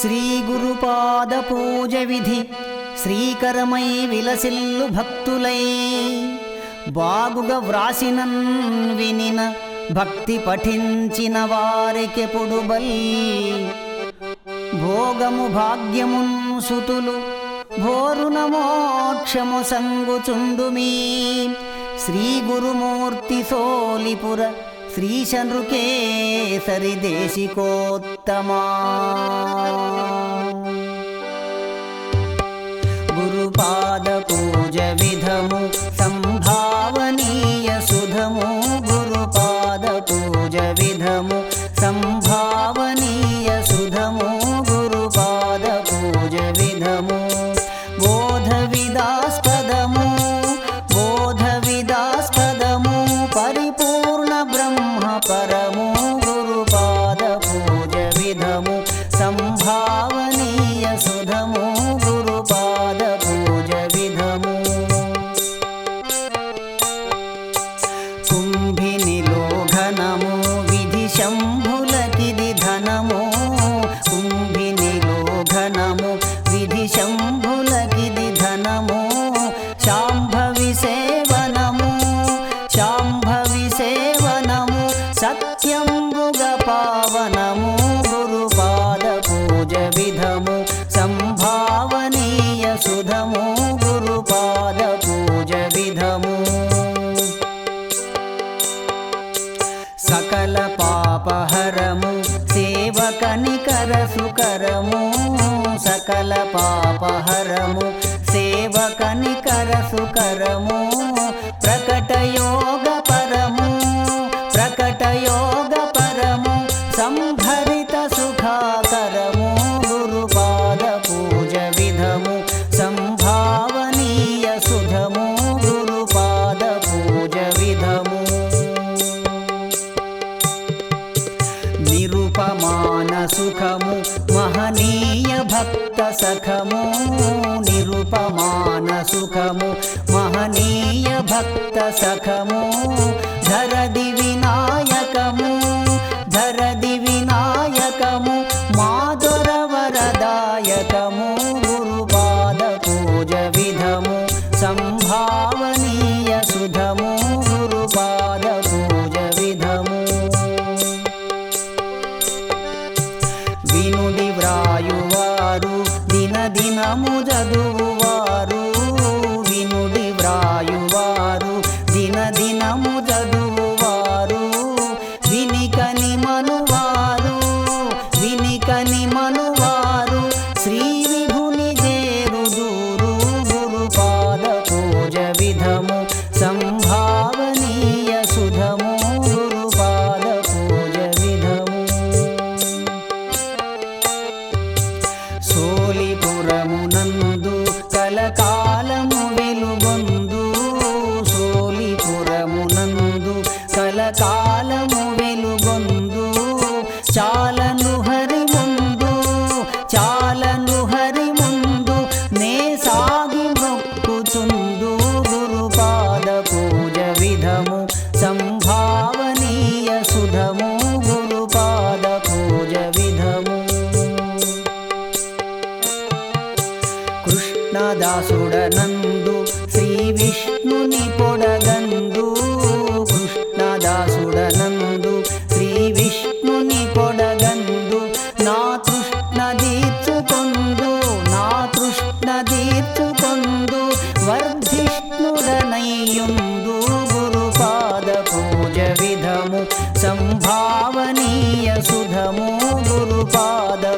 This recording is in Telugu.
శ్రీ గురుపాద పూజ విధి శ్రీకరమై విలసిల్లు భక్తులై. బాగుగా వ్రాసినన్ వినిన భక్తి పఠించిన వారికెప్పుడు బలి భోగము భాగ్యమున్ సుతులు భోరున మోక్షము సంగుచుండుమీ. శ్రీ గురుమూర్తి సోలిపుర శ్రీశనృకేసరి దేశికోత్తమా? గురుపాద పూజ విధము సంభావనీయ సుధము గురుపాద పూజ విధము సంభావనీయ సుధము గురుపాద పూజ విధము. కుంభినిలో ఘనము విధి శంభులకిది ధనము. కుంభినిలో ఘనము విధి శంభులకిది ధనము. శాంభవి సేవనము శాంభవి సేవనము సత్యంబుగ పావనము. పూజ విధము సంభావనీయ సుధము గురుపాద పూజ విధము సకల పాపహరము సేవకనికర సుకరము సకల పాపహరము సేవకనికర సుకరము ప్రకటయోగ నిరుపమాన సుఖము మహనీయ భక్త సఖము నిరుపమాన సుఖము మహనీయ భక్త సఖము ధర చదువువారు వినుడి వ్రాయువారు దిన దినము చదువువారు. వినికని మనువారు వినికని మనువారు శ్రీ విభుని చేరుదూరు గురుపాద పూజ విధము సంభావనీయ సుధము గురుపాద పూజ విధము. సోలిపురము కాలము వెలుగొందు చాలను హరి ముందు చాలను హరి ముందు నే సాగి మొక్కుచుందు గురుపాద పూజ విధము సంభావనీయ సుధము గురుపాద పూజ విధము. కృష్ణదాసుడనందు శ్రీ విష్ణుని పో सम्भावनीय सुधमो दुर्पादपूजविधम्